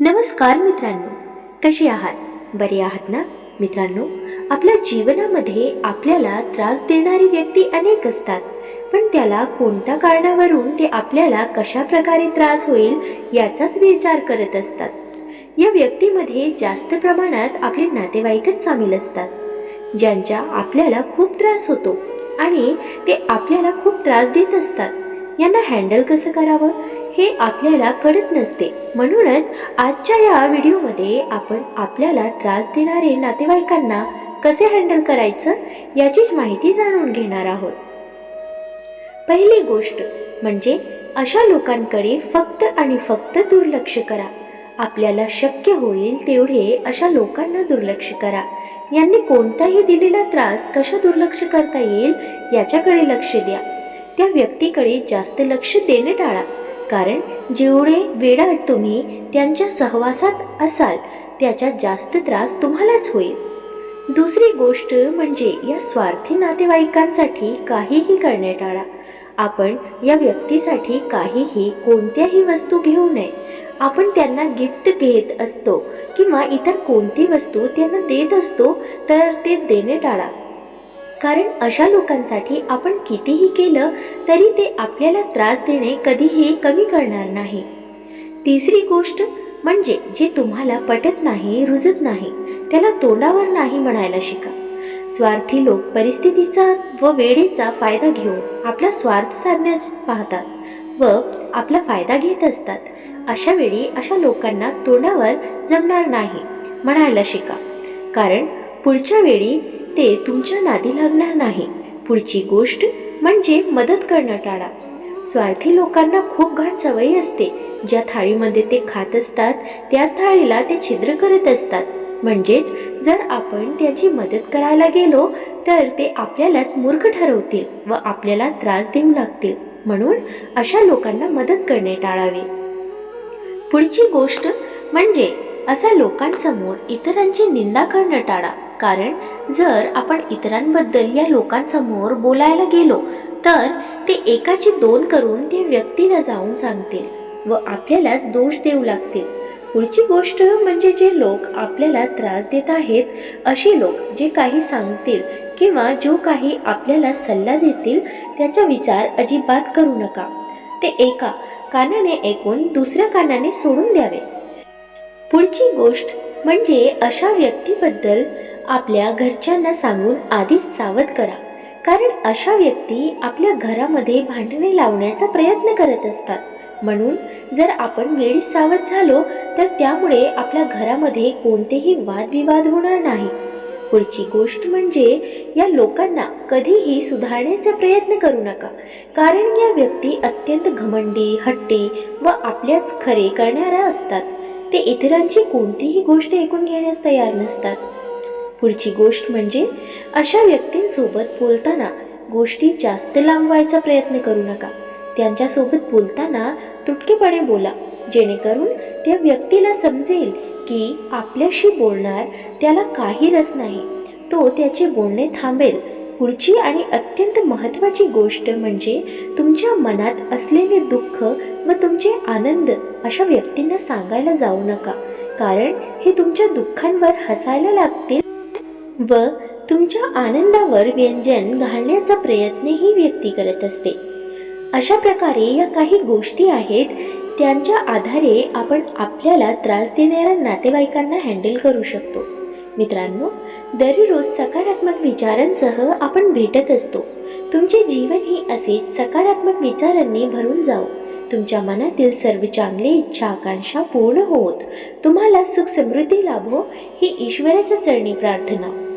नमस्कार मित्रांनो कशी आहात? बरे आहात ना? मित्रांनो आपल्या जीवनामध्ये आपल्याला त्रास देणारी व्यक्ती अनेक असतात पण त्याला कोणत्या कारणावरून ते आपल्याला कशा प्रकारे त्रास होईल याचाच विचार करत असतात. या व्यक्तीमध्ये जास्त प्रमाणात आपले नातेवाईकच सामील असतात. ज्यांच्या आपल्याला खूप त्रास होतो आणि ते आपल्याला खूप त्रास देत असतात. यांना हँडल कसं करावं? हे आपल्याला कळत नसते. म्हणूनच आजच्या या व्हिडिओमध्ये आपण आपल्याला त्रास देणारे नातेवाईकांना कसे हँडल करायचं याचीच माहिती जाणून घेणार आहोत. पहिली गोष्ट म्हणजे अशा लोकांकडे फक्त आणि फक्त दुर्लक्ष करा. आपल्याला शक्य होईल तेवढे अशा लोकांना दुर्लक्ष करा. यांनी कोणताही दिलेला त्रास कशा दुर्लक्ष करता येईल याच्याकडे लक्ष द्या. त्या व्यक्तीकडे जास्त लक्ष देणे टाळा. कारण जेवढे वेळा तुम्ही त्यांच्या सहवासात असाल त्याचा जास्त त्रास तुम्हालाच होईल. दुसरी गोष्ट म्हणजे या स्वार्थी नातेवाईकांसाठी काहीही करणे टाळा. आपण या व्यक्तीसाठी काहीही कोणत्याही वस्तू घेऊ नये. आपण त्यांना गिफ्ट घेत असतो किंवा इतर कोणती वस्तू त्यांना देत असतो तर ते देणे टाळा. कारण अशा लोकांसाठी आपण कितीही केलं तरी ते आपल्याला त्रास देणे कधीही कमी करणार नाही. तिसरी गोष्ट म्हणजे जे तुम्हाला पटत नाही रुजत नाही त्याला तोंडावर नाही म्हणायला शिका. स्वार्थी लोक परिस्थितीचा व वेळेचा फायदा घेऊन आपला स्वार्थ साधण्यास पाहतात व आपला फायदा घेत असतात. अशा वेळी अशा लोकांना तोंडावर जमणार नाही म्हणायला शिका. कारण पुढच्या वेळी ते तुमच्या नादी लागणार नाही. पुढची गोष्ट म्हणजे मदत करणं टाळा. स्वार्थी लोकांना खूप घाण सवयी असते. ज्या थाळीमध्ये ते खात असतात त्याच थाळीला ते छिद्र करत असतात. म्हणजेच जर आपण त्याची मदत करायला गेलो तर ते आपल्यालाच मूर्ख ठरवतील व आपल्याला त्रास देऊ लागतील. म्हणून अशा लोकांना मदत करणे टाळावे. पुढची गोष्ट म्हणजे असा लोकांसमोर इतरांची निंदा करणं टाळा. कारण जर आपण इतरांबद्दल या लोकांसमोर बोलायला गेलो तर ते एकाची दोन करून त्या व्यक्तीला जाऊन सांगतील व आपल्यालाच दोष देऊ लागतील. पुढची गोष्ट म्हणजे जे लोक आपल्याला त्रास देत आहेत असे लोक जे काही सांगतील किंवा जो काही आपल्याला सल्ला देतील त्याचा विचार अजिबात करू नका. ते एका कानाने ऐकून दुसऱ्या कानाने सोडून द्यावे. पुढची गोष्ट म्हणजे अशा व्यक्तीबद्दल आपल्या घरच्यांना सांगून आधीच सावध करा. कारण अशा व्यक्ती आपल्या घरामध्ये भांडणे लावण्याचा प्रयत्न करत असतात. म्हणून जर आपण वेळीच सावध झालो तर त्यामुळे आपल्या घरामध्ये कोणतेही वादविवाद होणार नाही. पुढची गोष्ट म्हणजे या लोकांना कधीही सुधारण्याचा प्रयत्न करू नका. कारण या व्यक्ती अत्यंत घमंडी हट्टी व आपल्याच खरे करणाऱ्या असतात. ते इतरांची कोणतीही गोष्ट ऐकून घेण्यास तयार नसतात. पुढची गोष्ट म्हणजे अशा व्यक्तींसोबत बोलताना गोष्टी जास्त लांबवायचा प्रयत्न करू नका. त्यांच्यासोबत बोलताना तुटकेपणे बोला जेणेकरून त्या व्यक्तीला समजेल की आपल्याशी बोलणार त्याला काही रस नाही. तो त्याचे बोलणे थांबेल. पुढची आणि अत्यंत महत्त्वाची गोष्ट म्हणजे तुमच्या मनात असलेले दुःख व तुमचे आनंद अशा व्यक्तींना सांगायला जाऊ नका. कारण हे तुमच्या दुःखांवर हसायला लागतील व तुमच्या आनंदावर व्यंजन घालण्याचा प्रयत्न ही व्यक्ती करत असते. अशा प्रकारे या काही गोष्टी आहेत त्यांच्या आधारे आपण आपल्याला त्रास देणाऱ्या नातेवाईकांना हँडल करू शकतो. मित्रांनो दररोज सकारात्मक विचारांसह आपण भेटत असतो. तुमचे जीवन असे असेच सकारात्मक विचारांनी भरून जाओ तुमच्या मनातील सर्व चांगली इच्छा आकांक्षा पूर्ण होत तुम्हाला सुख समृद्धी लाभो ही ईश्वराच्या चरणी प्रार्थना.